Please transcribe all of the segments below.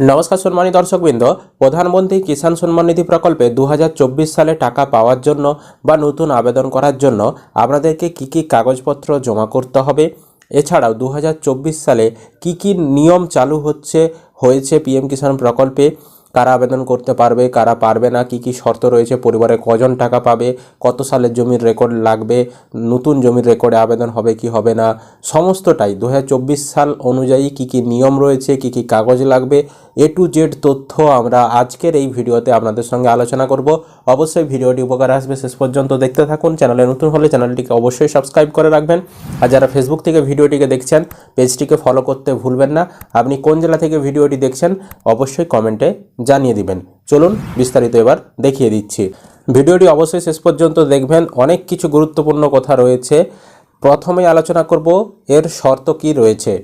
নমস্কার সম্মানী দর্শকবৃন্দ প্রধানমন্ত্রী কিষাণ সম্মান নিধি প্রকল্পে দু হাজার চব্বিশ সালে টাকা পাওয়ার জন্য বা নতুন আবেদন করার জন্য আপনাদেরকে কি কি কাগজপত্র জমা করতে হবে? এছাড়াও দু হাজার চব্বিশ সালে কি কি নিয়ম চালু হচ্ছে, হয়েছে পিএম কিষাণ প্রকল্পে? কারা আবেদন করতে পারবে, কারা পারবে না, কি কি শর্ত রয়েছে, পরিবারে কজন টাকা পাবে, কত সালের জমির রেকর্ড লাগবে, নতুন জমির রেকর্ডে আবেদন হবে কি হবে না, সমস্তটাই দু হাজার চব্বিশ সাল অনুযায়ী কি কি নিয়ম রয়েছে, কি কি কাগজ লাগবে, এ টু জেড তথ্য আমরা আজকের এই ভিডিওতে আপনাদের সঙ্গে আলোচনা করব। অবশ্যই ভিডিওটি উপকার আসবে, শেষ পর্যন্ত দেখতে থাকুন, চ্যানেলে নতুন হলে চ্যানেলটিকে অবশ্যই সাবস্ক্রাইব করে রাখবেন। আর যারা ফেসবুক থেকে ভিডিওটিকে দেখছেন, পেজটিকে ফলো করতে ভুলবেন না। আপনি কোন জেলা থেকে ভিডিওটি দেখছেন, অবশ্যই কমেন্টে জানিয়ে দিবেন। চলুন বিস্তারিত এবার দেখিয়ে দিচ্ছি। ভিডিওটি অবশ্যই শেষ পর্যন্ত দেখবেন। অনেক কিছু গুরুত্বপূর্ণ কথা রয়েছে। প্রথমে আলোচনা করব, এর শর্ত কি রয়েছে?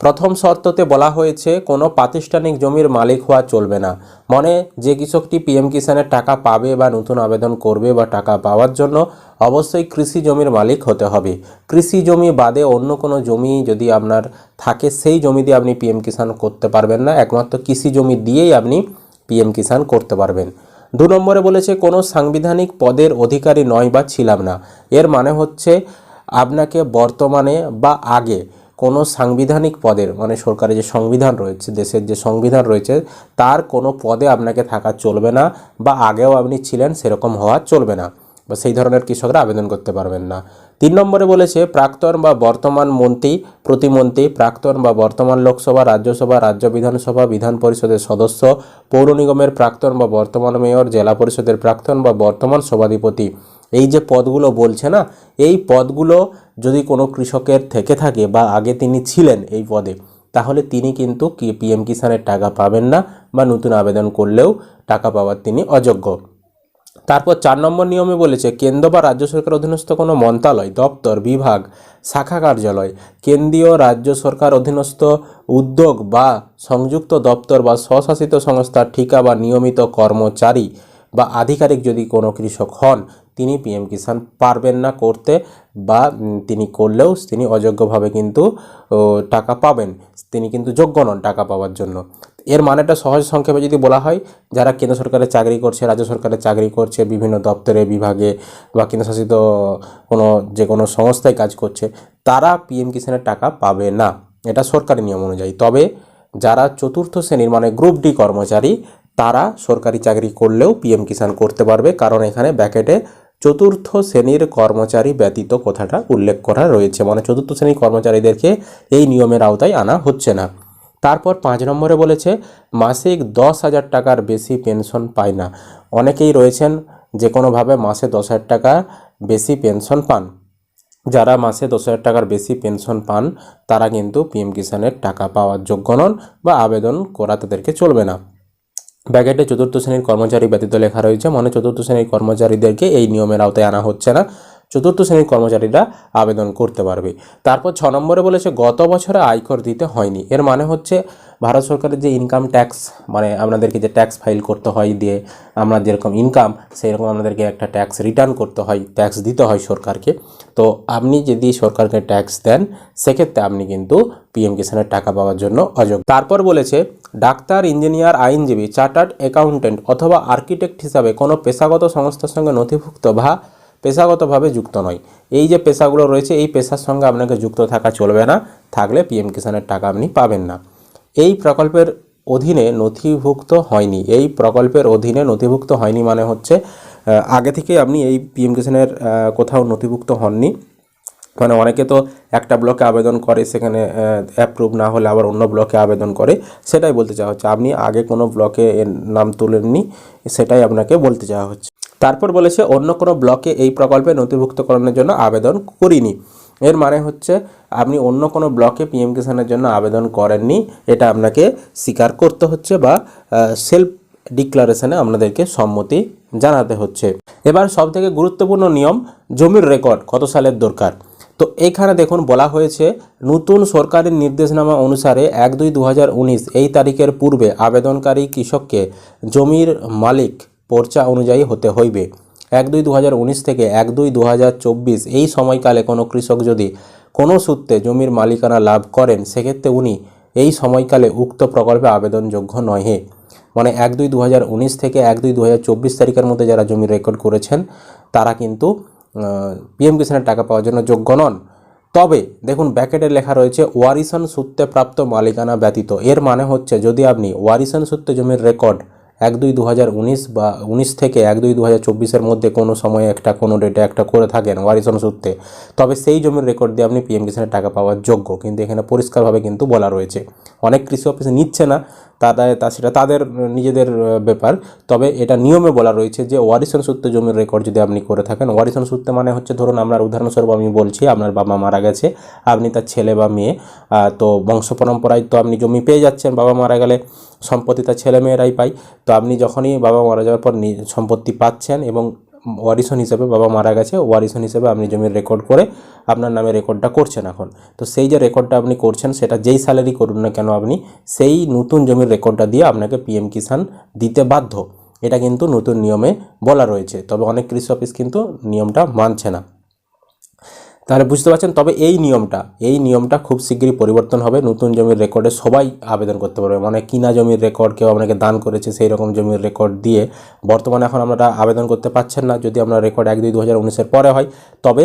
প্রথম শর্ততে বলা হয়েছে, কোনো প্রাতিষ্ঠানিক জমির মালিক হওয়া চলবে না। মনে যে কৃষকটি পিএম কিষানের টাকা পাবে বা নতুন আবেদন করবে বা টাকা পাওয়ার জন্য, অবশ্যই কৃষি জমির মালিক হতে হবে। কৃষি জমি বাদে অন্য কোনো জমি যদি আপনার থাকে, সেই জমি দিয়ে আপনি পিএম কিষান করতে পারবেন না। একমাত্র কৃষি জমি দিয়েই আপনি পিএম কিষাণ করতে পারবেন। দু নম্বরে বলেছে, কোনো সাংবিধানিক পদের অধিকারী নয় বা ছিলাম না। এর মানে হচ্ছে, আপনাকে বর্তমানে বা আগে কোনো সাংবিধানিক পদের মানে সরকারের যে সংবিধান রয়েছে, দেশের যে সংবিধান রয়েছে, তার কোনো পদে আপনাকে থাকা চলবে না বা আগেও আপনি ছিলেন সেরকম হওয়া চলবে না। বা সেই ধরনের কৃষকরা আবেদন করতে পারবেন না। তিন নম্বরে বলেছে, প্রাক্তন বা বর্তমান মন্ত্রী, প্রতিমন্ত্রী, প্রাক্তন বা বর্তমান লোকসভা, রাজ্যসভা, রাজ্য বিধানসভা, বিধান পরিষদের সদস্য, পৌর নিগমের প্রাক্তন বা বর্তমান মেয়র, জেলা পরিষদের প্রাক্তন বা বর্তমান সভাধিপতি। এই যে পদগুলো বলছে না, এই পদগুলো যদি কোনো কৃষকের থেকে থাকে বা আগে তিনি ছিলেন এই পদে, তাহলে তিনি কিন্তু পিএম কিষানের টাকা পাবেন না বা নতুন আবেদন করলেও টাকা পাওয়ার তিনি অযোগ্য। তারপর চার নম্বর নিয়মে বলেছে, কেন্দ্র বা রাজ্য সরকার অধীনস্থ কোনো মন্ত্রণালয় দপ্তর, বিভাগ, শাখা কার্যালয়, কেন্দ্রীয় রাজ্য সরকার অধীনস্থ উদ্যোগ বা সংযুক্ত দপ্তর বা স্বশাসিত সংস্থার ঠিকা বা নিয়মিত কর্মচারী বা আধিকারিক যদি কোনো কৃষক হন, তিনি পিএম কিষাণ পারবেন না করতে বা তিনি করলেও তিনি অযোগ্যভাবে কিন্তু টাকা পাবেন। তিনি কিন্তু যোগ্য নন টাকা পাওয়ার জন্য। এর মানেটা সহজ সংক্ষেপে যদি বলা হয়, যারা কেন্দ্র সরকারের চাকরি করছে, রাজ্য সরকারের চাকরি করছে, বিভিন্ন দপ্তরে, বিভাগে বা কেন্দ্রশাসিত কোনো যে কোনো সংস্থায় কাজ করছে, তারা পিএম কিষাণের টাকা পাবে না। এটা সরকারি নিয়ম অনুযায়ী। তবে যারা চতুর্থ শ্রেণির মানে গ্রুপ ডি কর্মচারী, তারা সরকারি চাকরি করলেও পিএম কিষাণ করতে পারবে, কারণ এখানে ব্যাকেটে চতুর্থ শ্রেণির কর্মচারী ব্যতীত কথাটা উল্লেখ করা রয়েছে। মানে চতুর্থ শ্রেণির কর্মচারীদেরকে এই নিয়মের আওতায় আনা হচ্ছে না। তারপর পাঁচ নম্বরে বলেছে, মাসিক দশ হাজার টাকার বেশি পেনশন পায় না। অনেকেই রয়েছেন যে কোনোভাবে মাসে দশ হাজার টাকা বেশি পেনশন পান। যারা মাসে দশ হাজার টাকার বেশি পেনশন পান, তারা কিন্তু পিএম কিষানের টাকা পাওয়ার যোগ্য নন বা আবেদন করা তাদেরকে চলবে না। ব্যাকেটে চতুর্থ শ্রেণির কর্মচারী ব্যতীত লেখা রয়েছে মানে চতুর্থ শ্রেণির কর্মচারীদেরকে এই নিয়মের আওতায় আনা হচ্ছে না। চতুর্থ শ্রেণির কর্মচারীরা আবেদন করতে পারবে। তারপর ছ নম্বরে বলেছে, গত বছরে আয়কর দিতে হয়নি। এর মানে হচ্ছে, ভারত সরকারের যে ইনকাম ট্যাক্স মানে আপনাদেরকে যে ট্যাক্স ফাইল করতে হয় দিয়ে আমরা যেরকম ইনকাম সেই রকম আপনাদেরকে একটা ট্যাক্স রিটার্ন করতে হয় ট্যাক্স দিতে হয় সরকারকে। তো আপনি যদি সরকারকে ট্যাক্স দেন, সেক্ষেত্রে আপনি কিন্তু পিএম কিষানের টাকা পাওয়ার জন্য অযোগ্য। তারপর বলেছে, ডাক্তার, ইঞ্জিনিয়ার, আইনজীবী, চার্টার্ড অ্যাকাউন্টেন্ট অথবা আর্কিটেক্ট হিসাবে কোনো পেশাগত সংস্থার সঙ্গে নথিভুক্ত বা পেশাগতভাবে যুক্ত নয়। এই যে পেশাগুলো রয়েছে, এই পেশার সঙ্গে আপনাকে যুক্ত থাকা চলবে না। থাকলে পিএম কিষানের টাকা আপনি পাবেন না। এই প্রকল্পের অধীনে নথিভুক্ত হয়নি। এই প্রকল্পের অধীনে নথিভুক্ত হয়নি মানে হচ্ছে আগে থেকে আপনি এই পিএম কিষানের কোথাও নথিভুক্ত হননি। মানে অনেকে তো একটা ব্লকে আবেদন করে, সেখানে অ্যাপ্রুভ না হলে আবার অন্য ব্লকে আবেদন করে। সেটাই বলতে চাওয়া হচ্ছে। আপনি আগে কোনো ব্লকে নাম তুলেননি, সেটাই আপনাকে বলতে চাওয়া হচ্ছে। তারপর বলেছে, অন্য কোনো ব্লকে এই প্রকল্পে নথিভুক্তকরণের জন্য আবেদন করিনি। এর মানে হচ্ছে, আপনি অন্য কোনো ব্লকে পিএম কিষানের জন্য আবেদন করেননি। এটা আপনাকে স্বীকার করতে হচ্ছে বা সেলফ ডিক্লারেশনে আপনাদেরকে সম্মতি জানাতে হচ্ছে। এবার সবথেকে গুরুত্বপূর্ণ নিয়ম, জমির রেকর্ড কত সালের দরকার? তো এখানে দেখুন, বলা হয়েছে, নতুন সরকারের নির্দেশনামা অনুসারে এক দুই দু এই তারিখের পূর্বে আবেদনকারী কৃষককে জমির মালিক পর্চা অনুযায়ী হতে হইবে। এক দুই দু থেকে এক দুই দু এই সময়কালে কোনো কৃষক যদি কোনো সূত্রে জমির মালিকানা লাভ করেন, সেক্ষেত্রে উনি এই সময়কালে উক্ত প্রকল্পে আবেদনযোগ্য নহে। মানে এক দুই দু থেকে এক দুই দু তারিখের মধ্যে যারা জমি রেকর্ড করেছেন, তারা কিন্তু পিএম কিষাণের টাকা পাওয়ার জন্য যোগ্য নন। তবে দেখুন ব্যাকেটে লেখা রয়েছে, ওয়ারিসন সূত্রে প্রাপ্ত মালিকানা ব্যতীত। এর মানে হচ্ছে, যদি আপনি ওয়ারিসন সূত্রে জমির রেকর্ড এক দুই দু বা উনিশ থেকে এক দুই দু হাজার মধ্যে কোনো সময়ে একটা, কোনো ডেটে একটা করে থাকেন ওয়ারিসন সূত্রে। তবে সেই জমির রেকর্ড দিয়ে আপনি পিএম কিষাণের টাকা পাওয়ার যোগ্য, কিন্তু এখানে পরিষ্কারভাবে কিন্তু বলা রয়েছে। অনেক কৃষি অফিস নিচ্ছে না, তাদের, তা সেটা তাদের, নিজেদের ব্যাপার। তবে এটা নিয়মে বলা রয়েছে যে ওয়ারিসন সূত্রে জমির রেকর্ড যদি আপনি করে থাকেন, ওয়ারিসন সূত্রে মানে হচ্ছে ধরুন আপনার উদাহরণস্বরূপ আমি বলছি, আপনার বাবা মারা গেছে, আপনি তার ছেলে বা মেয়ে তো বংশ পরম্পরায় তো আপনি জমি পেয়ে যাচ্ছেন, বাবা মারা গেলে সম্পত্তি তার ছেলে মেয়েরাই পায়। তো আপনি যখনই বাবা মারা যাওয়ার পর সম্পত্তি পাচ্ছেন এবং ওয়ারিসন হিসেবে বাবা মারা গেছে, ওয়ারিসন হিসেবে আপনি জমির রেকর্ড করে আপনার নামে রেকর্ডটা করছেন এখন। তো সেই যে রেকর্ডটা আপনি করছেন, সেটা যেই স্যালারি করুন না কেন আপনি, সেই নতুন জমির রেকর্ডটা দিয়ে আপনাকে পিএম কিষাণ দিতে বাধ্য। এটা কিন্তু নতুন নিয়মে বলা রয়েছে। তবে অনেক কৃষি অফিস কিন্তু নিয়মটা মানছে না। তাহলে বুঝতে পারছেন? তবে এই নিয়মটা এই নিয়মটা খুব শীঘ্রই পরিবর্তন হবে। নতুন জমির রেকর্ডে সবাই আবেদন করতে পারবে। মানে কিনা জমির রেকর্ড কেউ আপনাকে দান করেছে সেই রকম জমির রেকর্ড দিয়ে, বর্তমানে এখন আপনারা আবেদন করতে পারছেন না। যদি আপনার রেকর্ড এক দুই দু হাজার উনিশের পরে হয়, তবে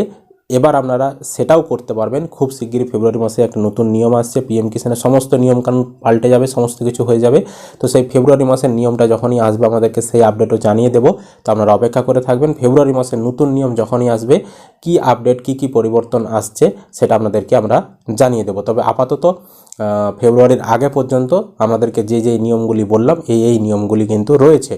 এবার আপনারা সেটাও করতে পারবেন। খুব শিগগিরই ফেব্রুয়ারি মাসে একটা নতুন নিয়ম আসছে। পিএম কিষানের সমস্ত নিয়মকানুন পাল্টে যাবে, সমস্ত কিছু হয়ে যাবে। তো সেই ফেব্রুয়ারি মাসের নিয়মটা যখনই আসবে আমাদেরকে সেই আপডেটও জানিয়ে দেবো। তো আপনারা অপেক্ষা করে থাকবেন। ফেব্রুয়ারি মাসের নতুন নিয়ম যখনই আসবে, কি আপডেট কি কি পরিবর্তন আসছে, সেটা আপনাদেরকে আমরা জানিয়ে দেবো। তবে আপাতত ফেব্রুয়ারির আগে পর্যন্ত আমাদেরকে যে যে নিয়মগুলি বললাম, এই এই নিয়মগুলি কিন্তু রয়েছে।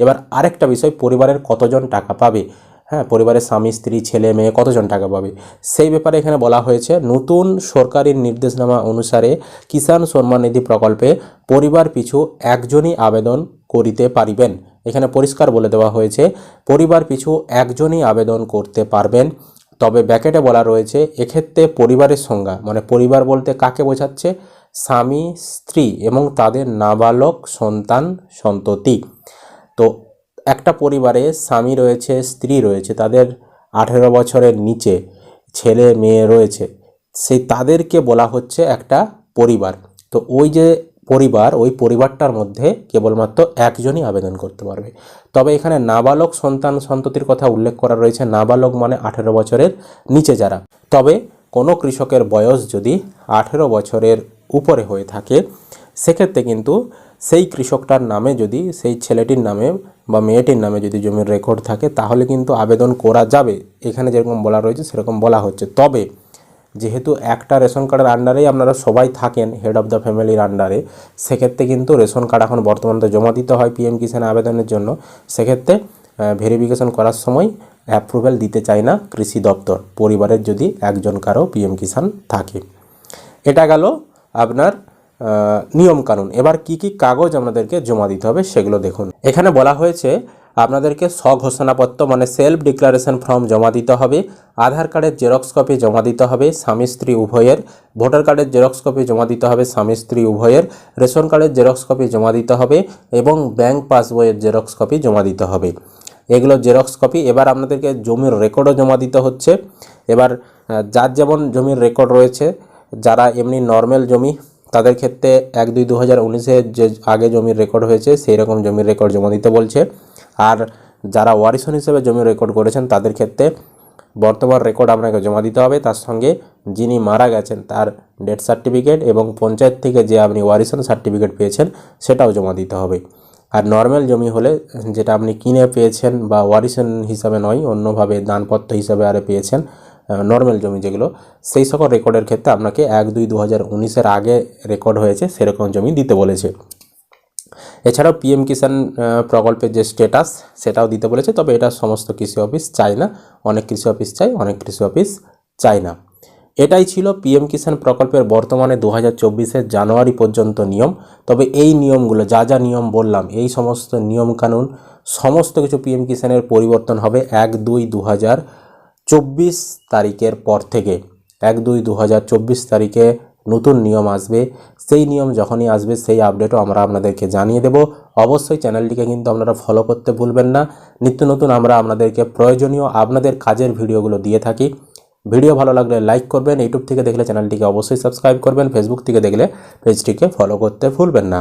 এবার আরেকটা বিষয়, পরিবারের কতজন টাকা পাবে? হ্যাঁ পরিবারের স্বামী, স্ত্রী, ছেলে, মেয়ে কতজন টাকা পাবে? সেই ব্যাপারে এখানে বলা হয়েছে, নতুন সরকারি নির্দেশনামা অনুসারে কিষাণ সম্মান নিধি প্রকল্পে পরিবার পিছু একজনই আবেদন করিতে পারিবেন। এখানে পরিষ্কার বলে দেওয়া হয়েছে, পরিবার পিছু একজনই আবেদন করতে পারবেন। তবে ব্যাকেটে বলা রয়েছে, এক্ষেত্রে পরিবারের সংজ্ঞা মানে পরিবার বলতে কাকে বোঝাচ্ছে? স্বামী, স্ত্রী এবং তাদের নাবালক, সন্তান, সন্ততি। তো একটা পরিবারে স্বামী রয়েছে, স্ত্রী রয়েছে, তাদের আঠেরো বছরের নিচে ছেলে মেয়ে রয়েছে, সেই তাদেরকে বলা হচ্ছে একটা পরিবার। তো ওই যে পরিবার, ওই পরিবারটার মধ্যে কেবলমাত্র একজনই আবেদন করতে পারবে। তবে এখানে নাবালক সন্তান সন্ততির কথা উল্লেখ করা রয়েছে, নাবালক মানে আঠেরো বছরের নিচে যারা। তবে কোনো কৃষকের বয়স যদি আঠেরো বছরের উপরে হয়ে থাকে, সেক্ষেত্রে কিন্তু সেই কৃষকটার নামে যদি, সেই ছেলেটির নামে বা মেয়েটির নামে যদি জমির রেকর্ড থাকে, তাহলে কিন্তু আবেদন করা যাবে। এখানে যেরকম বলা রয়েছে, সেরকম বলা হচ্ছে। তবে, যেহেতু একটা রেশন কার্ডের আন্ডারেই আপনারা সবাই থাকেন হেড অফ দ্য ফ্যামিলির আন্ডারে সেক্ষেত্রে কিন্তু রেশন কার্ড এখন বর্তমানে জমা দিতে হয় পিএম কিষাণ আবেদনের জন্য। সেক্ষেত্রে ভেরিফিকেশন করার সময় অ্যাপ্রুভেল দিতে চায় না কৃষি দপ্তর। পরিবারের যদি একজন কারও পিএম কিষাণ থাকে। এটা গেল আপনার নিয়মকানুন। এবার কি কি কাগজ আপনাদেরকে জমা দিতে হবে সেগুলো দেখুন। এখানে বলা হয়েছে, আপনাদেরকে স্বঘোষণাপত্র মানে সেলফ ডিক্লারেশন ফর্ম জমা দিতে হবে, আধার কার্ডের জেরক্স কপি জমা দিতে হবে স্বামী স্ত্রী উভয়ের, ভোটার কার্ডের জেরক্স কপি জমা দিতে হবে স্বামী স্ত্রী উভয়ের, রেশন কার্ডের জেরক্স কপি জমা দিতে হবে এবং ব্যাংক পাসবইয়ের জেরক্স কপি জমা দিতে হবে। এগুলো জেরক্স কপি এবার আপনাদেরকে জমির রেকর্ডও জমা দিতে হচ্ছে। এবার যার যেমন জমির রেকর্ড রয়েছে, যারা এমনি নর্মাল জমি তাদের ক্ষেত্রে এক দুই দু হাজার উনিশে যে আগে জমির রেকর্ড হয়েছে, সেই রকম জমির রেকর্ড জমা দিতে বলছে। আর যারা ওয়ারিশন হিসেবে জমি রেকর্ড করেছেন, তাদের ক্ষেত্রে বর্তমান রেকর্ড আপনাকে জমা দিতে হবে। তার সঙ্গে যিনি মারা গেছেন, তার ডেথ সার্টিফিকেট এবং পঞ্চায়েত থেকে যে আপনি ওয়ারিশন সার্টিফিকেট পেয়েছেন, সেটাও জমা দিতে হবে। আর নর্মাল জমি হলে যেটা আপনি কিনে পেয়েছেন বা ওয়ারিশন হিসাবে নয়, অন্যভাবে দানপত্র হিসাবে আরে পেয়েছেন নর্মাল জমি যেগুলো, সেই সকল রেকর্ডের ক্ষেত্রে আপনাকে এক দুই দু হাজার উনিশের আগে রেকর্ড হয়েছে সেরকম জমি দিতে বলেছে। এছাড়াও পিএম কিষাণ প্রকল্পের যে স্ট্যাটাস সেটাও দিতে বলেছে, তবে এটা সমস্ত কৃষি অফিস চায় না। অনেক কৃষি অফিস চাই অনেক কৃষি অফিস চায় না। এটাই ছিল পিএম কিষাণ প্রকল্পের বর্তমানে দু হাজার জানুয়ারি পর্যন্ত নিয়ম। তবে এই নিয়মগুলো, যা যা নিয়ম বললাম, এই সমস্ত নিয়মকানুন, সমস্ত কিছু পিএম কিষাণের পরিবর্তন হবে এক দুই দু চব্বিশ তারিখের পর থেকে, এক দুই দু তারিখে নতুন নিয়ম আসবে। সেই নিয়ম যখনই আসবে, সেই আপডেটও আমরা আপনাদেরকে জানিয়ে দেব। অবশ্যই চ্যানেলটিকে কিন্তু আপনারা ফলো করতে ভুলবেন না। নিত্য নতুন আমরা আপনাদেরকে প্রয়োজনীয় আপনাদের কাজের ভিডিওগুলো দিয়ে থাকি। ভিডিও ভালো লাগলে লাইক করবেন ইউটিউব থেকে দেখলে চ্যানেলটিকে অবশ্যই সাবস্ক্রাইব করবেন ফেসবুক থেকে দেখলে পেজটিকে ফলো করতে ভুলবেন না।